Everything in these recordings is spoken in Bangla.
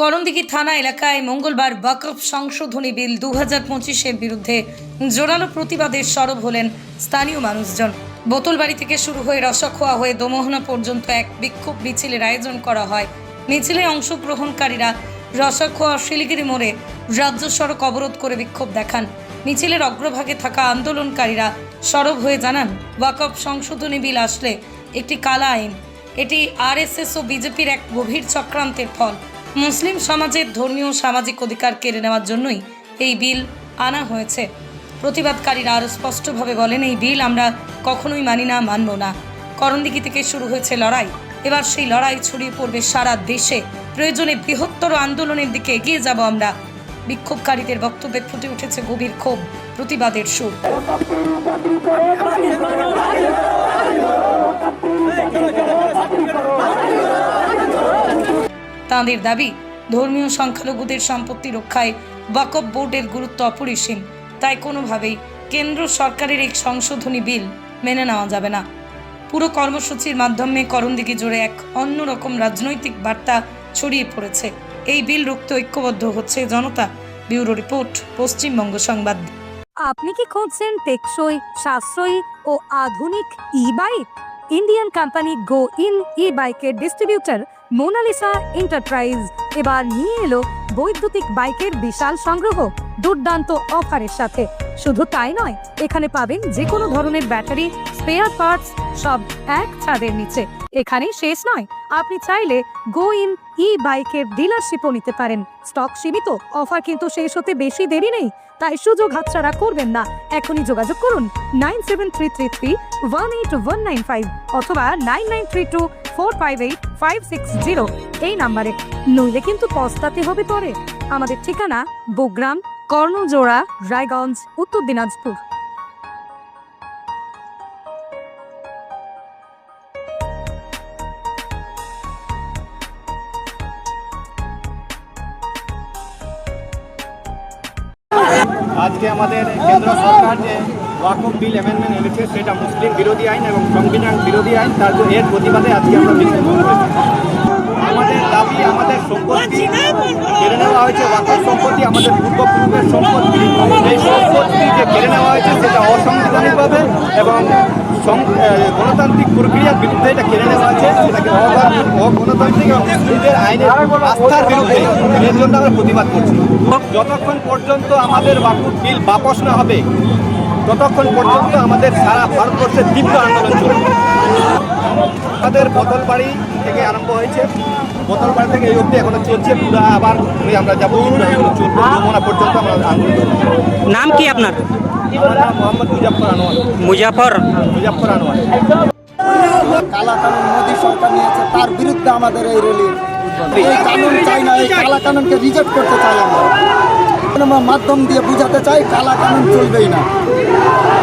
করণদিঘি থানা এলাকায় মঙ্গলবার বাকফ সংশোধনী বিল দু হাজার পঁচিশের বিরুদ্ধে জোরালো প্রতিবাদের সরব হলেন স্থানীয় মানুষজন। বোতলবাড়ি থেকে শুরু হয়ে রসখোয়া হয়ে দোমোহনা পর্যন্ত এক বিক্ষোভ মিছিলের আয়োজন করা হয়। মিছিলে অংশগ্রহণকারীরা রসখোয়া শিলিগুড়ি মোড়ে রাজ্য সড়ক অবরোধ করে বিক্ষোভ দেখান। মিছিলের অগ্রভাগে থাকা আন্দোলনকারীরা সরব হয়ে জানান ওয়াকফ সংশোধনী বিল আসলে একটি কালা আইন। এটি আরএসএস ও বিজেপির এক গভীর চক্রান্তের ফল। মুসলিম সমাজের ধর্মীয় সামাজিক অধিকার কেড়ে নেওয়ার জন্যই এই বিল আনা হয়েছে। প্রতিবাদকারীরা আরও স্পষ্টভাবে বলেন, এই বিল আমরা কখনোই মানি না, মানব না। করণদিঘি থেকে শুরু হয়েছে লড়াই। এবার সেই লড়াই ছড়িয়ে পড়বে সারা দেশে। প্রয়োজনে বৃহত্তর আন্দোলনের দিকে এগিয়ে যাব আমরা। বিক্ষোভকারীদের বক্তব্যে ফুটে উঠেছে গভীর ক্ষোভ, প্রতিবাদের সুর। তাঁদের দাবি, ধর্মীয় সংখ্যালঘুদের সম্পত্তি রক্ষায় ওয়াকফ বোর্ডের গুরুত্ব অপরিসীম। তাই কোনোভাবেই কেন্দ্র সরকারের এই সংশোধনী বিল মেনে নেওয়া যাবে না। পুরো কর্মসূচির মাধ্যমে করণদিঘি জুড়ে এক অন্যরকম রাজনৈতিক বার্তা ছড়িয়ে পড়েছে। এই বিল রুখতে ঐক্যবদ্ধ হচ্ছে জনতা। ব্যুরো রিপোর্ট, পশ্চিমবঙ্গ সংবাদ। আপনি কি খুঁজছেন টেকসই, সাশ্রয়ী ও আধুনিক e bike Indian company go in e বাইকের ডিস্ট্রিবিউটর মোনালিসা এন্টারপ্রাইজ। এবার নিয়ে এলো বৈদ্যুতিক বাইকের বিশাল সংগ্রহ দুর্দান্ত অফারের সাথে। শুধু তাই নয়, এখানে পাবেন যে কোনো ধরনের ব্যাটারি স্পেয়ার পার্টস সব এক ছাদের নিচে। এখানে শেষ নয়, আপনি চাইলে গো ইন ই বাইকের ডিলারশিপও নিতে পারেন। স্টক সীমিত, অফার কিন্তু শেষ হতে বেশি দেরি নেই, তাই সুযোগ হাতছাড়া করবেন না। এখনই যোগাযোগ করুন nine seven three three three one eight one nine five অথবা nine nine three two four five eight five six zero. এই নাম্বারে। নইলে কিন্তু পস্তাতে হবে পরে। আমাদের ঠিকানা বোগ্রাম, কর্ণজোড়া, রায়গঞ্জ, উত্তর দিনাজপুর। আজকে আমাদের কেন্দ্র সরকার যে ওয়াকফ বিল অ্যামেন্ডমেন্ট এনেছে, সেটা মুসলিম বিরোধী আইন এবং সংবিধান বিরোধী আইন। তার জন্য এর প্রতিবাদে আজকে আমরা বিক্ষোভ। আমাদের দাবি, আমাদের সম্পত্তি কেড়ে নেওয়া হয়েছে ওয়াকফ সম্পত্তি, আমাদের পূর্বপুরুষের সম্পত্তি। এই সম্পত্তি যে কেড়ে নেওয়া হয়েছে, সেটা অসংবিধানিকভাবে এবং গণতান্ত্রিক প্রক্রিয়ার বিরুদ্ধে এটা কেড়ে নেওয়া আছে সেটাকে অগণ- অগণতান্ত্রিক এবং মুসলিমদের আইনের আস্থার বিরুদ্ধে এর জন্য আমরা প্রতিবাদ করছি। যতক্ষণ পর্যন্ত আমাদের ওয়াকফ বিল বাপস না হবে ততক্ষণ পর্যন্ত আমাদের সারা ভারতবর্ষের তীব্র আন্দোলন চলবে। আমাদের বোতলবাড়ি থেকে আরম্ভ হয়েছে। বোতলবাড়ি থেকে এই অবধি এখনও চলছে পুরা আবার ওই আমরা যাব চলবে। যমুনা পর্যন্ত আমরা আন্দোলন নাম কি আপনার? মোহাম্মদ মুজাফর আনোয়ার। মুজাফর মুজাফর আনোয়ার। মোদী সরকার নিয়েছে তার বিরুদ্ধে আমাদের এই এই কানুন চাই না এই কালা কানুনকে রিজেক্ট করতে চাই আমরা। আমরা মাধ্যম দিয়ে বুঝাতে চাই কালা কানুন চলবেই না।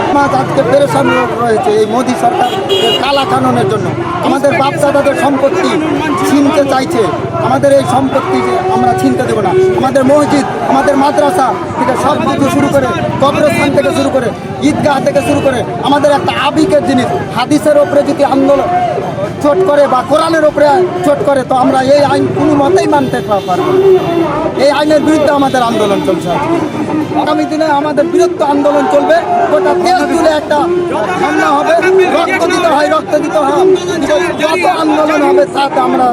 সমাজ আজকে পেরেশান রয়েছে এই মোদী সরকার কালা কানুনের জন্য। আমাদের বাপদাদাদের সম্পত্তি ছিনতে চাইছে। আমাদের এই সম্পত্তি আমরা ছিনতে দেবো না। আমাদের মসজিদ, আমাদের মাদ্রাসা থেকে সব কিছু শুরু করে, কবরস্থান থেকে শুরু করে, ঈদগাহ থেকে শুরু করে, আমাদের একটা আবেগের জিনিস, হাদিসের ওপরে যদি আন্দোলন চোট করে বা কোরআনের উপরে চোট করে, তো আমরা এই আইন কোনো মতেই মানতে পারব এই আইনের বিরুদ্ধে আমাদের আন্দোলন চলছে আগামী দিনে আমাদের বিরুদ্ধে আন্দোলন চলবে, গোটা দেশ জুড়ে একটা হামলা হবে, রক্ত দিতে হয়, রক্ত দিতে হয়। যত আন্দোলন হবে, তাতে আমরা।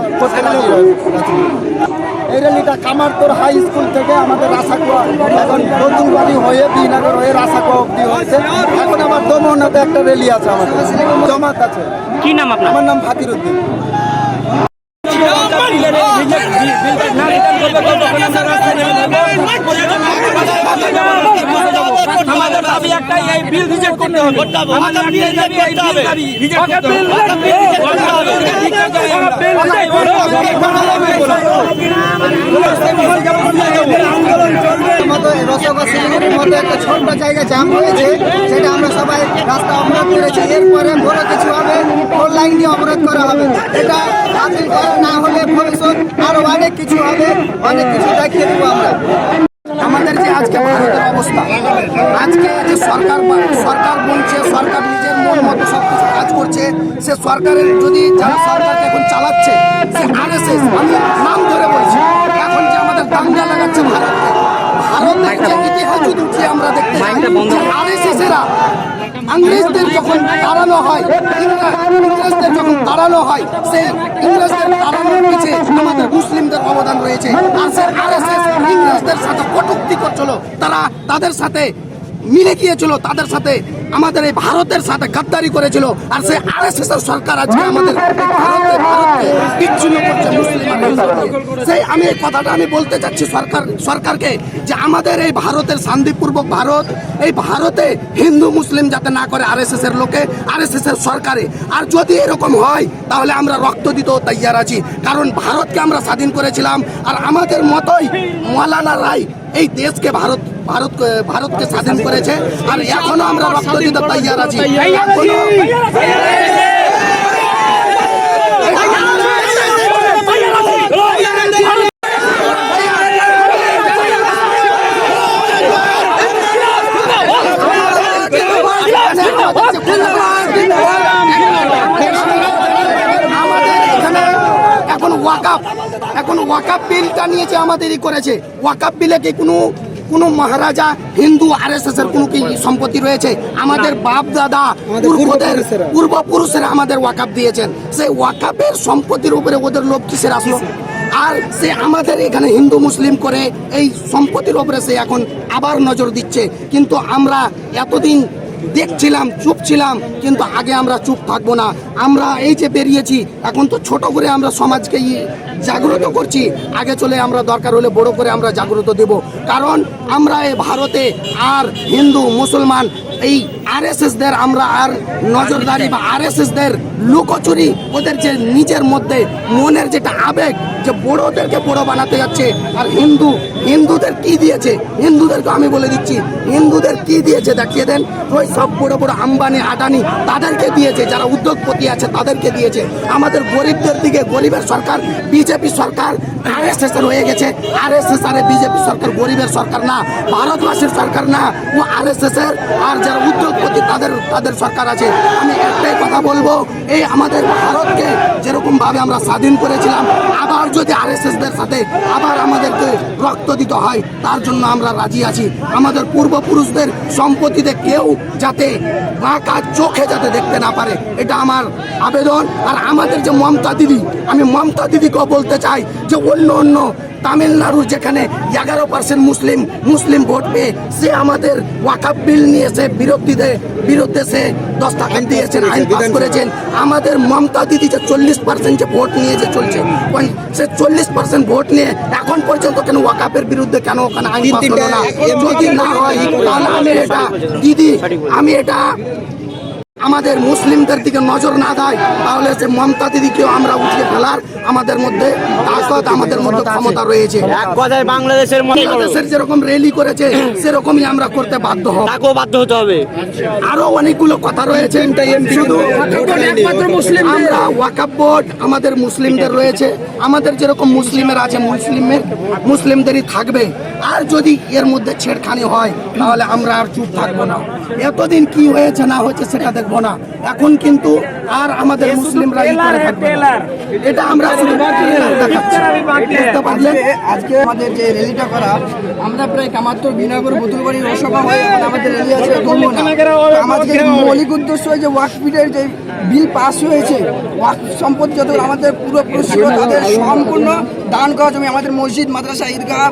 এই র্যালিটা কামারতোর হাই স্কুল থেকে আমাদের রাসাকুয়া এখন নতুনবাড়ি হয়ে বিনগর হয়ে রাসাকুয়া অব্দি হয়েছে। এখন আমার দমনাতে একটা রেলি আছে আমাদের। জমাত আছে। কি নাম আপনার? আমার নাম ফাতির উদ্দিন। আমাদের একটা ছোট্ট হয়েছে সেটা আমরা সবাই রাস্তা অবরোধ করেছি। এরপরে বড় কিছু হবে ফোর লাইন দিয়ে অবরোধ করা হবে। এটা বাতিল করা না হলে ভবিষ্যৎ আরও অনেক কিছু হবে, অনেক কিছু দেখিয়ে দেবো আমরা। আমাদের যে আজকে ভারতের অবস্থা, আজকে যে সরকার সরকার বলছে, সরকার নিজের মন মতো সব কিছু কাজ করছে, সে সরকারের যদি যারা সরকারকে এখন চালাচ্ছে, সে আরএসএস আমি নাম ধরে বলছি, এখন যে ইংরেজদের যখন তাড়ানো হয় ইংরেজদের যখন তাড়ানো হয় সেই ইংরেজদের তাড়ানোর পিছিয়ে আমাদের মুসলিমদের অবদান রয়েছে। আর সে আরএসএস ইংরেজদের সাথে কটুক্তি করছিল। তারা তাদের সাথে মিলে গিয়েছিল তাদের সাথে আমাদের এই ভারতের সাথে গাদ্দারি করেছিল আর সেই আরএসএস এর সরকার আজকে আমাদের বিচ্ছিন্ন করছে আর। সেই আমি এই কথাটা আমি বলতে চাচ্ছি সরকার সরকারকে যে আমাদের এই ভারতের শান্তিপূর্বক ভারত এই ভারতে হিন্দু মুসলিম যাতে না করে আর এস এস এর লোকে আর এস এস এর সরকারে। আর যদি এরকম হয় তাহলে আমরা রক্ত দিতেও তৈয়ার আছি। কারণ ভারতকে আমরা স্বাধীন করেছিলাম আর আমাদের মতোই মৌলানা রায় এই দেশকে ভারত ভারত ভারতকে স্বাধীন করেছে। আর এখনও আমরা রক্ত দিতে তৈয়ার আছি। এখনও ওয়াকাপ এখন ওয়াকাপ বিলটা নিয়েছে আমাদেরই করেছে ওয়াকাপ বিলে কি কোনো কোনো মহারাজা হিন্দু আর এস এর কোনো কি সম্পত্তি রয়েছে? আমাদের বাপ দাদা পূর্বদের পূর্বপুরুষেরা আমাদের ওয়াকাপ দিয়েছেন। সেই ওয়াকাপের সম্পত্তির উপরে ওদের লোভ কিসের আসলো? আর সে আমাদের এখানে হিন্দু মুসলিম করে এই সম্পত্তির উপরে সে এখন আবার নজর দিচ্ছে। কিন্তু আমরা এতদিন দেখছিলাম চুপ ছিলাম কিন্তু আগে আমরা চুপ থাকব না। আমরা এই যে বেরিয়েছি, এখন তো ছোট করে আমরা সমাজকে জাগ্রত করছি। আগে চলে আমরা দরকার হলে বড় করে আমরা জাগ্রত দেব। কারণ আমরা এ ভারতে আর হিন্দু, মুসলমান এই আরএসএস দের আমরা আর নজরদারি বা আর এস দের লুকোচুরি, ওদের যে নিজের মধ্যে মনের যেটা আবেগ, যে বড়োদেরকে বড় বানাতে যাচ্ছে, আর হিন্দু, হিন্দুদের কি দিয়েছে? হিন্দুদেরকে আমি বলে দিচ্ছি, হিন্দুদের কি দিয়েছে দেখিয়ে দেন। ওই সব বড় বড় আম্বানি, আদানি তাদেরকে দিয়েছে, যারা উদ্যোগপতি আছে তাদেরকে দিয়েছে। আমাদের গরিবদের দিকে, গরিবের সরকার, বিজেপি সরকার আর এস এর হয়ে গেছে। আর এস এস আর বিজেপি সরকার গরিবের সরকার না, ভারতবাসীর সরকার না, ও আর এস এস এর আর যারা উদ্যোগপতি তাদের তাদের সরকার আছে। আমি একটাই কথা বলব, এই আমাদের ভারতকে যেরকম ভাবে আমরা স্বাধীন করেছিলাম, আবার যদি আরএসএস দের সাথে আবার আমাদেরকে রক্ত দিতে হয়, তার জন্য আমরা রাজি আছি। আমাদের পূর্বপুরুষদের সম্পত্তিতে কেউ যাতে বাঁকা চোখে যাতে দেখতে না পারে, এটা আমার আবেদন। আর আমাদের যে মমতা দিদি, আমি মমতা দিদিকেও বলতে চাই যে অন্য অন্য তামিলনাড়ুর যেখানে এগারো পার্সেন্ট মুসলিম মুসলিম ভোট পেয়ে, সে আমাদের ওয়াকাপ বিল নিয়ে, সে বিরোধীদের বিরুদ্ধে সে দস্তাখান দিয়েছেন আইন পাস করেছেন। আমাদের মমতা দিদি যে চল্লিশ পার্সেন্ট যে ভোট নিয়ে যে চলছে ওই সে চল্লিশ পার্সেন্ট ভোট নিয়ে এখন পর্যন্ত কেন ওয়াকাপের বিরুদ্ধে কেন ওখানে আইন পাস হলো না? যদি না হয় তাহলে আমি এটা দিদি আমি এটা আমাদের মুসলিমদের দিকে নজর না দেয় তাহলে সে মমতা দিদিকেও আমরা উঠিয়ে ফেলার আমাদের মধ্যে আমাদের মধ্যে ক্ষমতা রয়েছে। এক কথায় বাংলাদেশের বাংলাদেশের যেরকম র্যালি করেছে সেরকমই আমরা করতে বাধ্য হব। তাকেও বাধ্য হতে হবে। আরও অনেকগুলো কথা রয়েছে। শুধু আমরা ওয়াকাব বোর্ড আমাদের মুসলিমদের রয়েছে। আমাদের যেরকম মুসলিমের আছে মুসলিমের মুসলিমদেরই থাকবে। আর যদি এর মধ্যে ছেড়খানি হয় তাহলে আমরা আর চুপ থাকব না। এতদিন কি হয়েছে না হয়েছে সেটা দেখব না। এখন কিন্তু আর আমাদের মুসলিমরা ই করে থাকবে এটা আমরা শুধু দেখাচ্ছি। আজকে আমাদের যে র্যালিটা করা আমরা প্রায় কামাত্তর বিনয়পুর বুতুলবাড়ি রসভা হয়ে আমাদের র্যালি আছে। আমাদের মৌলিক উদ্দেশ্য যে ওয়াকফিটের যে বিল পাস হয়েছে ওয়াক সম্পদ যত আমাদের পূর্বপুরুষ তাদের সম্পূর্ণ দান করা জমি, আমাদের মসজিদ, মাদ্রাসা, ঈদগাহ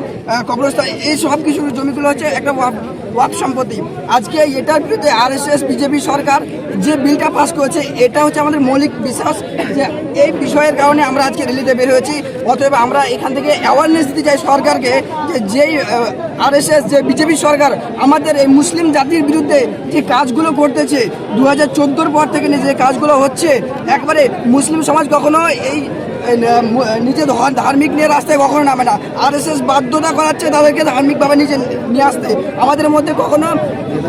কবরস্থান, এই সব কিছু জমিগুলো হচ্ছে একটা ওয়াক সম্পত্তি। আজকে এটার বিরুদ্ধে আরএসএস, বিজেপি সরকার যে বিলটা পাস করেছে, এটা হচ্ছে আমাদের মৌলিক বিশ্বাস যে এই বিষয়ের কারণে আমরা আজকে র্যালিতে বের হয়েছি। অতএব আমরা এখান থেকে অ্যাওয়ারনেস দিতে চাই সরকারকে যে যেই আরএসএস, যে বিজেপি সরকার আমাদের এই মুসলিম জাতির বিরুদ্ধে যে কাজগুলো করতেছে দু হাজার পর থেকে যে কাজগুলো হচ্ছে, একবারে মুসলিম সমাজ কখনো এই নিজে ধার্মিক নিয়ে রাস্তায় কখনো নামে না। আর এস এস বাধ্যতা করাচ্ছে তাদেরকে ধার্মিকভাবে নিজে নিয়ে আসতে। আমাদের মধ্যে কখনো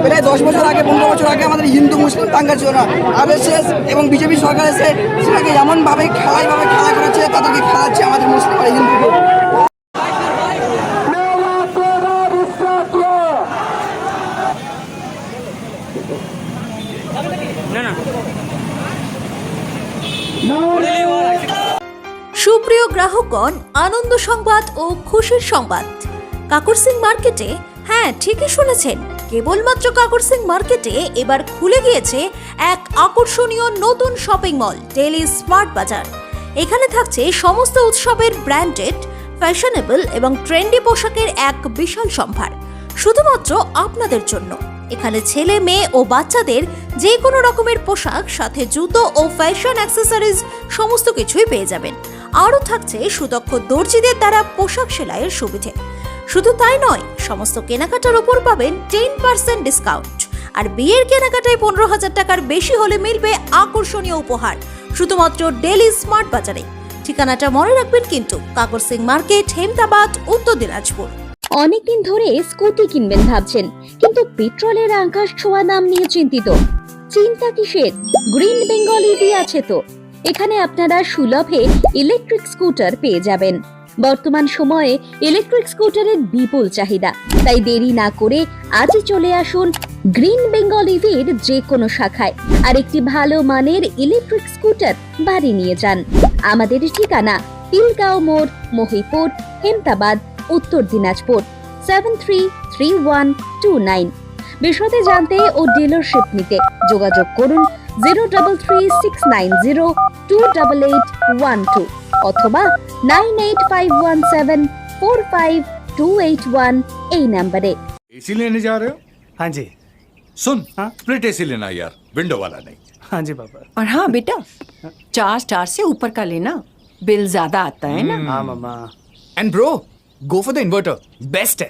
প্রায় দশ বছর আগে, পনেরো বছর আগে আমাদের হিন্দু, মুসলিম দাঙ্গা ছিল না। আর এস এস এবং বিজেপি সরকার এসে সেটাকে এমনভাবে, খেলাইভাবে খেলা করেছে, তাদেরকে খেলাচ্ছে আমাদের মুসলিম আর হিন্দুকে গ্রাহকগণ আনন্দ সংবাদ ও খুশির সংবাদ। কাকুর সিং মার্কেটে হ্যাঁ ঠিকই শুনেছেন, কেবলমাত্র কাকর সিং মার্কেটে এবার খুলে গিয়েছে এক আকর্ষণীয় নতুন শপিং মল ডেলি স্মার্ট বাজার। এখানে থাকছে সমস্ত উৎসবের ব্র্যান্ডেড, ফ্যাশনেবল এবং ট্রেন্ডি পোশাকের এক বিশাল সম্ভার, শুধুমাত্র আপনাদের জন্য। এখানে ছেলে, মেয়ে ও বাচ্চাদের যে কোনো রকমের পোশাক, সাথে জুতো ও ফ্যাশন অ্যাক্সেসরিজ, সমস্ত কিছুই পেয়ে যাবেন। আরও থাকছে সুদক্ষ দর্জিদের দ্বারা পোশাক সেলাইয়ের সুবিধে। শুধু তাই নয়, সমস্ত কেনাকাটার উপর পাবেন টেন পার্সেন্ট ডিসকাউন্ট আর বিয়ের কেনাকাটায় পনেরো হাজার টাকার বেশি হলে মিলবে আকর্ষণীয় উপহার, শুধুমাত্র ডেলি স্মার্ট বাজারে। ঠিকানাটা মনে রাখবেন কিন্তু কাকর সিং মার্কেট, হেমদাবাদ, উত্তর দিনাজপুর। অনেকদিন ধরে স্কুটি কিনবেন ভাবছেন, কিন্তু পেট্রোলের আকাশ ছোঁয়া দাম নিয়ে চিন্তিত। চিন্তা কিসের? গ্রিন বেঙ্গল ইভি আছে তো। এখানে আপনারা সুলভে ইলেকট্রিক স্কুটার পেয়ে যাবেন। বর্তমান সময়ে ইলেকট্রিক স্কুটারের বিপুল চাহিদা। তাই দেরি না করে আজই চলে আসুন গ্রিন বেঙ্গল ইভির যে কোনো শাখায়। আর একটি ভালো মানের ইলেকট্রিক স্কুটার বাড়ি নিয়ে যান। আমাদের ঠিকানা তিলগাঁও মোড়, Mahipur, Hemtabad, Uttar Dinajpur seven three three one two nine বিশদে জানতে ও ডিলারশিপ নিতে যোগাযোগ করুন zero double three six nine zero two double eight one two অথবা nine eight five one seven four five two eight one এই নাম্বারে एसी लेने जा रहे हो हाँ जी सुन स्प्लिट एसी लेना यार विंडो वाला नहीं हाँ जी पापा और हाँ बेटा चार स्टार से ऊपर का लेना बिल ज्यादा आता है ना हाँ mamma and bro go for the inverter best है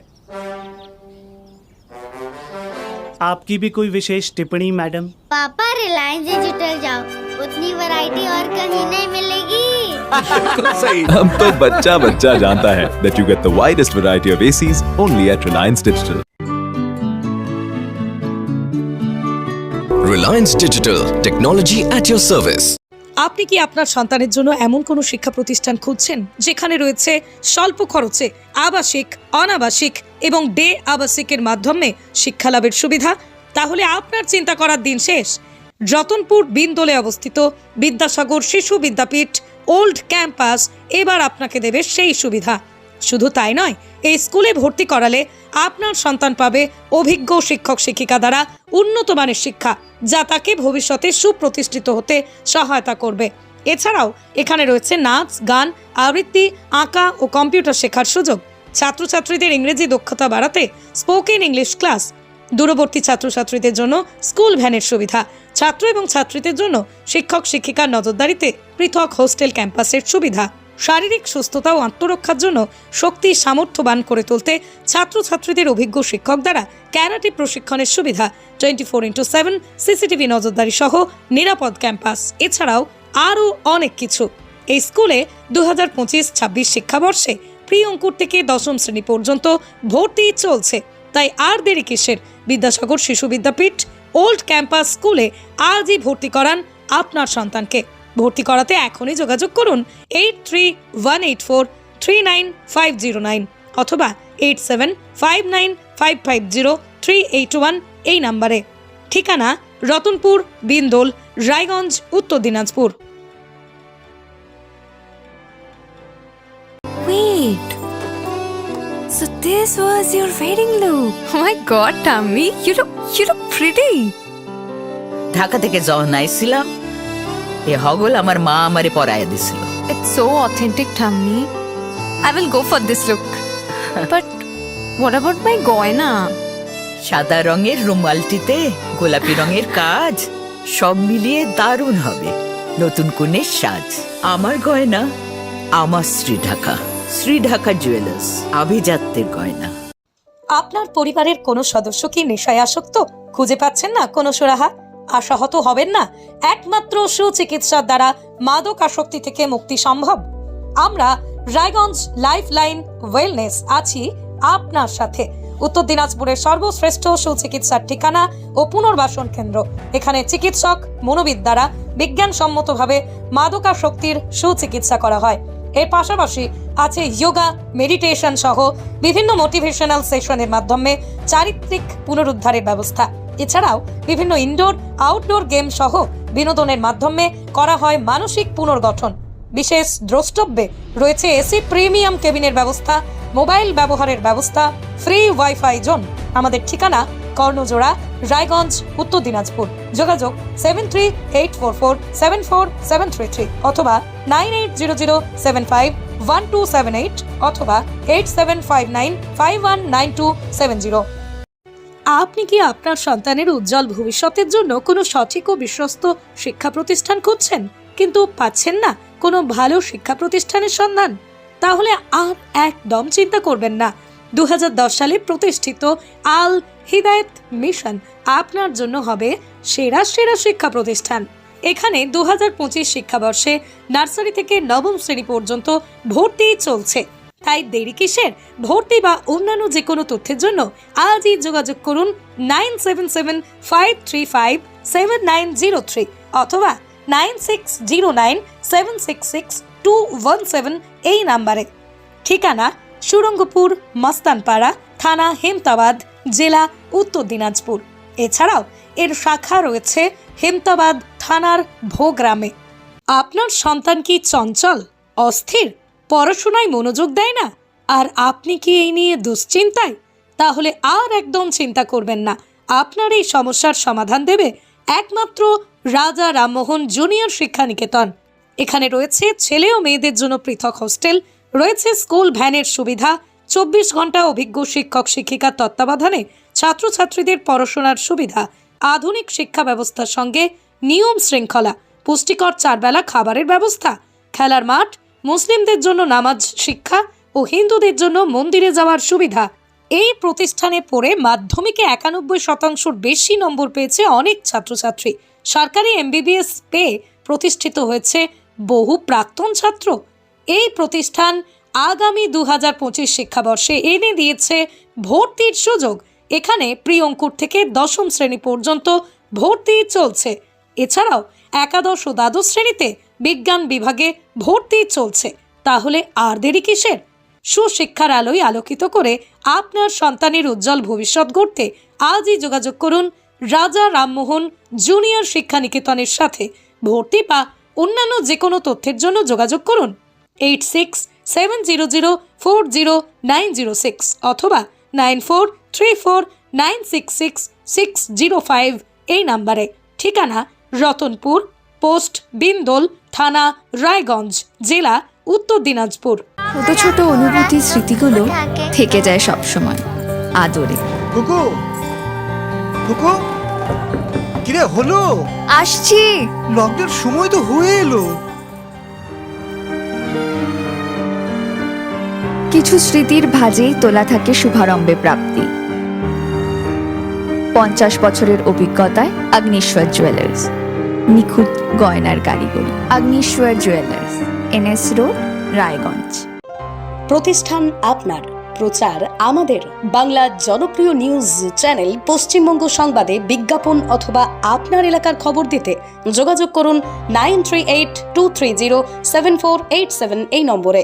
आपकी भी कोई विशेष टिप्पणी मैडम? पापा रिलायंस डिजिटल जाओ। उतनी वैरायटी और कहीं नहीं मिलेगी। सही। हम तो बच्चा बच्चा जानता है that you get the widest variety of ACs only at Reliance Digital Reliance Digital technology at your service আপনি কি আপনার সন্তানের জন্য এমন কোনো শিক্ষা প্রতিষ্ঠান খুঁজছেন? যেখানে রয়েছে স্বল্প খরচে আবাসিক, অনাবাসিক এবং ডে আবাসিকের মাধ্যমে শিক্ষালাভের সুবিধা? তাহলে আপনার চিন্তা করার দিন শেষ। রতনপুর বিন্দলে অবস্থিত বিদ্যাসাগর শিশু বিদ্যাপীঠ ওল্ড ক্যাম্পাস এবার আপনাকে দেবে সেই সুবিধা। শুধু তাই নয়, এই স্কুলে ভর্তি করালে আপনার সন্তান পাবে অভিজ্ঞ শিক্ষক শিক্ষিকা দ্বারা উন্নত মানের শিক্ষা, যা তাকে ভবিষ্যতে সুপ্রতিষ্ঠিত হতে সহায়তা করবে। এছাড়াও এখানে রয়েছে নাচ, গান, আবৃত্তি, আঁকা ও কম্পিউটার শেখার সুযোগ। ছাত্রছাত্রীদের ইংরেজি দক্ষতা বাড়াতে স্পোকেন ইংলিশ ক্লাস। দূরবর্তী ছাত্রছাত্রীদের জন্য স্কুল ভ্যানের সুবিধা। ছাত্র এবং ছাত্রীদের জন্য শিক্ষক শিক্ষিকার নজরদারিতে পৃথক হোস্টেল ক্যাম্পাসের সুবিধা। শারীরিক সুস্থতা ও আত্মরক্ষার জন্য শক্তি সামর্থ্যবান করে তুলতে ছাত্রছাত্রীদের অভিজ্ঞ শিক্ষক দ্বারা ক্যারাটে প্রশিক্ষণের সুবিধা। Twenty four into seven, CCTV নজরদারি সহ নিরাপদ ক্যাম্পাস। এছাড়াও আরও অনেক কিছু। এই স্কুলে দু হাজার পঁচিশ ছাব্বিশ শিক্ষাবর্ষে প্রি অঙ্কুর থেকে দশম শ্রেণি পর্যন্ত ভর্তি চলছে। তাই আর দেরি কিসের? বিদ্যাসাগর শিশু বিদ্যাপীঠ ওল্ড ক্যাম্পাস স্কুলে আজই ভর্তি করান আপনার সন্তানকে। ভর্তি করাতে এখনই যোগাযোগ করুন eight three one eight four three nine five zero nine অথবা eight seven five nine five five zero three eight one এই নাম্বারে ঠিকানা Ratanpur বিন্দোল Raiganj Uttar Dinajpur Wait. So this was your wedding look. Oh my god, Tammy, you look you look pretty. Dhaka থেকে যখন আইছিলাম এ হগল আমার মা আমারে পরাইয়া দিছিল It's so authentic, Tammy. I will go for this look. but what about my goina? সাদা রঙের রুমালটিতে গোলাপি রঙের কাজ সব মিলিয়ে দারুণ হবে নতুন কনের সাজ আমার গয়না আমার শ্রী ঢাকা শ্রী ঢাকা জুয়েলার্স আভিজাত্যের গয়না আপনার পরিবারের কোনো সদস্য কি নেশায় আসক্ত খুঁজে পাচ্ছেন না কোনো সুরাহা আশাহত হবেন না। একমাত্র সুচিকিৎসার দ্বারা মাদক আসক্তি থেকে মুক্তি সম্ভব। আমরা রায়গঞ্জ লাইফ লাইন ওয়েলনেস আছি আপনার সাথে। উত্তর দিনাজপুরের সর্বশ্রেষ্ঠ সুচিকিৎসার ঠিকানা ও পুনর্বাসন কেন্দ্র। এখানে চিকিৎসক, মনোবিদ দ্বারা বিজ্ঞানসম্মতভাবে মাদকাসক্তির সুচিকিৎসা করা হয়। এর পাশাপাশি আছে যোগা মেডিটেশন সহ বিভিন্ন মোটিভেশনাল সেশনের মাধ্যমে চারিত্রিক পুনরুদ্ধারের ব্যবস্থা। এছাড়াও বিভিন্ন ইনডোর আউটডোর গেম সহ বিনোদনের মাধ্যমে করা হয় মানসিক পুনর্গঠন। বিশেষ দ্রষ্টব্যে রয়েছে এসি প্রিমিয়াম কেবিনের ব্যবস্থা মোবাইল ব্যবহারের ব্যবস্থা ফ্রি ওয়াইফাই জোন আমাদের ঠিকানা কর্ণজোড়া, রায়গঞ্জ, উত্তর দিনাজপুর। যোগাযোগ seven three eight four four seven four seven three three অথবা nine eight zero zero seven five one two seven eight অথবা eight seven five nine five one nine two seven zero আপনি কি আপনার সন্তানের উজ্জ্বল ভবিষ্যতের জন্য কোনো সঠিক ও বিশ্বস্ত শিক্ষা প্রতিষ্ঠান খুঁজছেন? কিন্তু পাচ্ছেন না কোনো ভালো শিক্ষা প্রতিষ্ঠানের সন্ধান? তাহলে আর একদম চিন্তা করবেন না। দু হাজার দশ সালে প্রতিষ্ঠিত আল হিদায়ত মিশন আপনার জন্য হবে সেরা সেরা শিক্ষা প্রতিষ্ঠান। এখানে দু হাজার পঁচিশ শিক্ষাবর্ষে নার্সারি থেকে নবম শ্রেণি পর্যন্ত ভর্তি চলছে। তাই দেরি কিসের? ভর্তি বা অন্যান্য যে কোনো তথ্যের জন্য আজই যোগাযোগ করুন nine seven seven five three five seven nine zero three অথবা nine six zero nine seven six six two one seven এই নাম্বারে। ঠিকানা সুরঙ্গপুর, মস্তানপাড়া, থানা হেমতাবাদ, জেলা উত্তর দিনাজপুর। এছাড়াও এর শাখা রয়েছে হেমতাবাদ থানার ভোগ্রামে। আপনার সন্তান কি চঞ্চল, অস্থির, পড়াশোনায় মনোযোগ দেয় না? আর আপনি কি এই নিয়ে দুশ্চিন্তায়? তাহলে আর একদম চিন্তা করবেন না। আপনার এই সমস্যার সমাধান দেবে একমাত্র রাজা রামমোহন জুনিয়র শিক্ষা নিকেতন এখানে রয়েছে ছেলে ও মেয়েদের জন্য পৃথক হোস্টেল রয়েছে স্কুল ভ্যানের সুবিধা, চব্বিশ ঘণ্টা অভিজ্ঞ শিক্ষক শিক্ষিকার তত্ত্বাবধানে ছাত্রছাত্রীদের পড়াশোনার সুবিধা, আধুনিক শিক্ষা ব্যবস্থার সঙ্গে নিয়ম শৃঙ্খলা, পুষ্টিকর চারবেলা খাবারের ব্যবস্থা, খেলার মাঠ, মুসলিমদের জন্য নামাজ শিক্ষা ও হিন্দুদের জন্য মন্দিরে যাওয়ার সুবিধা। এই প্রতিষ্ঠানে পড়ে মাধ্যমিকে একানব্বই শতাংশের বেশি নম্বর পেয়েছে অনেক ছাত্রছাত্রী। সরকারি এমবিবিএস পেয়ে প্রতিষ্ঠিত হয়েছে বহু প্রাক্তন ছাত্র। এই প্রতিষ্ঠান আগামী দু হাজার পঁচিশ শিক্ষাবর্ষে এনে দিয়েছে ভর্তির সুযোগ। এখানে প্রি অঙ্কুর থেকে দশম শ্রেণি পর্যন্ত ভর্তি চলছে। এছাড়াও একাদশ ও দ্বাদশ শ্রেণীতে বিজ্ঞান বিভাগে ভর্তি চলছে। তাহলে আর দেরি কিসের? সুশিক্ষার আলোয় আলোকিত করে আপনার সন্তানের উজ্জ্বল ভবিষ্যৎ গড়তে আজই যোগাযোগ করুন রাজা রামমোহন জুনিয়র শিক্ষা নিকেতনের সাথে। ভর্তি বা অন্যান্য যে কোনো তথ্যের জন্য যোগাযোগ করুন। Eight six seven zero zero four zero nine zero six অথবা nine four three four nine six six six zero five এই নাম্বারে। ঠিকানা রতনপুর পোস্ট বিন্দোল থানা রায়গঞ্জ জেলা উত্তর দিনাজপুর। ছোট ছোট অনুভূতি স্মৃতিগুলো থেকে যায় সব সময় আদরে। কুকু কুকু কিরে হলো? আসছি। লকডাউন সময় তো হয়ে এলো। কিছু স্মৃতির ভাজেই তোলা থাকে শুভারম্ভে প্রাপ্তি। পঞ্চাশ বছরের অভিজ্ঞতায় আগ্নেশ্বর জুয়েলার্স, নিখুঁত গয়নার কারিগরি, Agneshwar jewellers, NS road, Raiganj. প্রতিষ্ঠান আপনার, প্রচার আমাদের, বাংলা জনপ্রিয় নিউজ চ্যানেল পশ্চিমবঙ্গ সংবাদে বিজ্ঞাপন অথবা আপনার এলাকার খবর দিতে যোগাযোগ করুন nine three eight two three zero seven four eight seven এই নম্বরে।